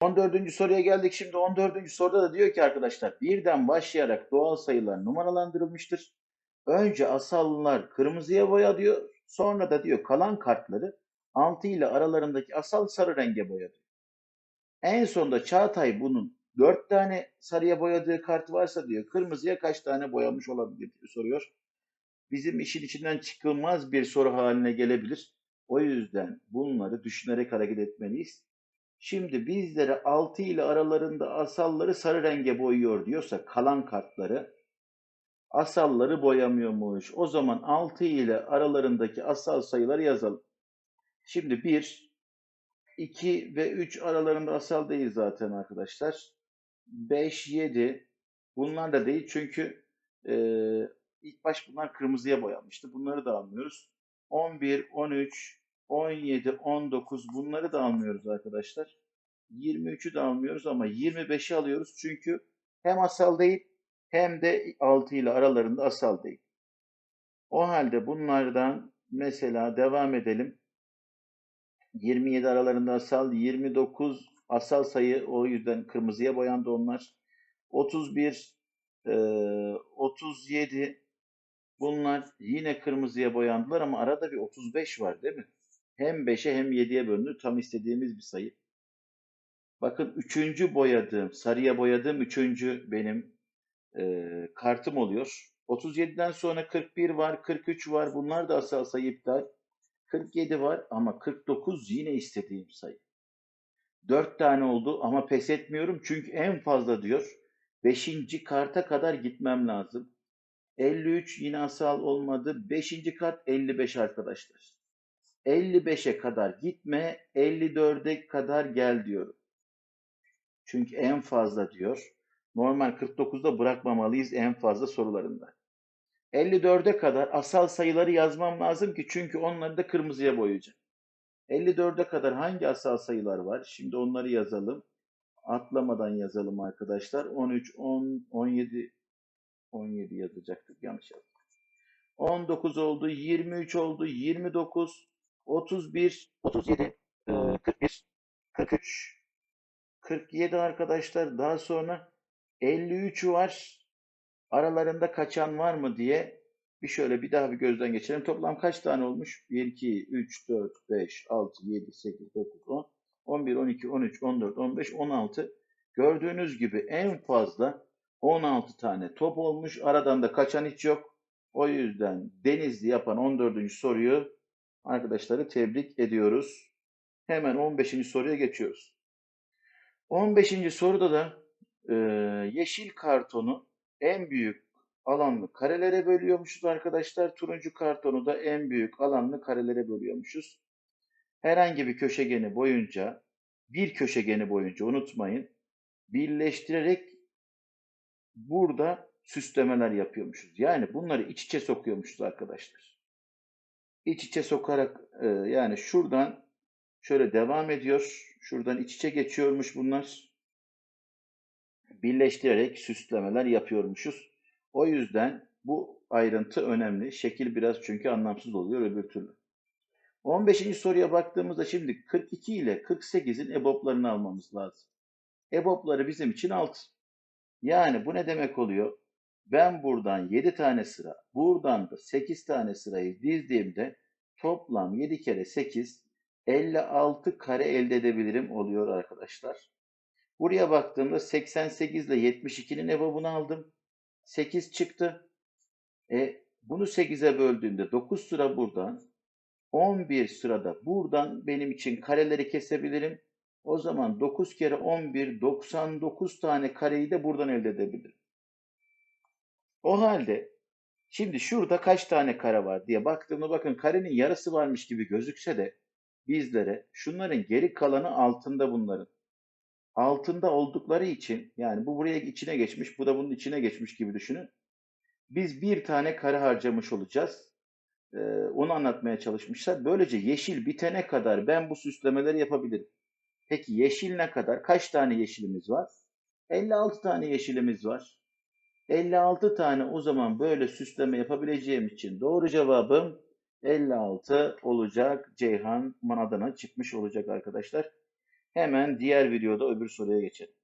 14. soruya geldik. Şimdi 14. soruda da diyor ki arkadaşlar birden başlayarak doğal sayılar numaralandırılmıştır. Önce asallar kırmızıya boya diyor. Sonra da diyor kalan kartları 6 ile aralarındaki asal sarı renge boyadı. En sonunda Çağatay bunun 4 tane sarıya boyadığı kart varsa diyor kırmızıya kaç tane boyamış olabilir diye soruyor. Bizim işin içinden çıkılmaz bir soru haline gelebilir. O yüzden bunları düşünerek hareket etmeliyiz. Şimdi bizlere 6 ile aralarında asalları sarı renge boyuyor diyorsa kalan kartları asalları boyamıyormuş. O zaman 6 ile aralarındaki asal sayıları yazalım. Şimdi 1, 2 ve 3 aralarında asal değil zaten arkadaşlar. 5, 7 bunlar da değil çünkü e, ilk baş bunlar kırmızıya boyanmıştı. Bunları da almıyoruz. 11, 13, 17, 19 bunları da almıyoruz arkadaşlar. 23'ü de almıyoruz ama 25'i alıyoruz çünkü hem asal değil hem de 6 ile aralarında asal değil. O halde bunlardan mesela devam edelim. 27 aralarında asal, 29 asal sayı o yüzden kırmızıya boyandı onlar. 31, e, 37 bunlar yine kırmızıya boyandılar ama arada bir 35 var değil mi? Hem 5'e hem 7'ye bölünür. Tam istediğimiz bir sayı. Bakın üçüncü boyadığım, sarıya boyadığım üçüncü benim e, kartım oluyor. 37'den sonra 41 var, 43 var. Bunlar da asal sayı iptal. 47 var ama 49 yine istediğim sayı. 4 tane oldu ama pes etmiyorum çünkü en fazla diyor. 5. karta kadar gitmem lazım. 53 yine asal olmadı. 5. kart 55 arkadaşlar. 55'e kadar gitme, 54'e kadar gel diyorum. Çünkü en fazla diyor. Normal 49'da bırakmamalıyız en fazla sorularında. 54'e kadar asal sayıları yazmam lazım ki çünkü onları da kırmızıya boyayacağım. 54'e kadar hangi asal sayılar var? Şimdi onları yazalım. Atlamadan yazalım arkadaşlar. 13, 10, 17, 17 yazacaktık. Yanlış yazdım. 19 oldu, 23 oldu, 29, 31, 37, 41, 43, 47 arkadaşlar. Daha sonra 53 var. Aralarında kaçan var mı diye bir şöyle bir daha bir gözden geçirelim. Toplam kaç tane olmuş? 1, 2, 3, 4, 5, 6, 7, 8, 9, 10, 11, 12, 13, 14, 15, 16. Gördüğünüz gibi en fazla 16 tane top olmuş. Aradan da kaçan hiç yok. O yüzden Denizli yapan 14. soruyu arkadaşları tebrik ediyoruz. Hemen 15. soruya geçiyoruz. 15. soruda da e, yeşil kartonu en büyük alanlı karelere bölüyormuşuz arkadaşlar. Turuncu kartonu da en büyük alanlı karelere bölüyormuşuz. Herhangi bir köşegeni boyunca, bir köşegeni boyunca unutmayın, birleştirerek burada süslemeler yapıyormuşuz. Yani bunları iç içe sokuyormuşuz arkadaşlar. İç içe sokarak e, yani şuradan şöyle devam ediyor. Şuradan iç içe geçiyormuş bunlar. Birleştirerek süslemeler yapıyormuşuz. O yüzden bu ayrıntı önemli. Şekil biraz çünkü anlamsız oluyor öbür türlü. 15. soruya baktığımızda şimdi 42 ile 48'in EBOB'larını almamız lazım. EBOB'ları bizim için 6. Yani bu ne demek oluyor? Ben buradan 7 tane sıra, buradan da 8 tane sırayı dizdiğimde toplam 7 kere 8, 56 kare elde edebilirim oluyor arkadaşlar. Buraya baktığımda 88 ile 72'nin EBOB'unu aldım. 8 çıktı. E, bunu 8'e böldüğümde 9 sıra buradan, 11 sırada buradan benim için kareleri kesebilirim. O zaman 9 kere 11, 99 tane kareyi de buradan elde edebilirim. O halde şimdi şurada kaç tane kare var diye baktığımda bakın karenin yarısı varmış gibi gözükse de bizlere şunların geri kalanı altında bunların. Altında oldukları için yani bu buraya içine geçmiş, bu da bunun içine geçmiş gibi düşünün. Biz bir tane kare harcamış olacağız. Ee, onu anlatmaya çalışmışlar. Böylece yeşil bitene kadar ben bu süslemeleri yapabilirim. Peki yeşil ne kadar? Kaç tane yeşilimiz var? 56 tane yeşilimiz var. 56 tane o zaman böyle süsleme yapabileceğim için doğru cevabım 56 olacak. Ceyhan Adana çıkmış olacak arkadaşlar. Hemen diğer videoda öbür soruya geçelim.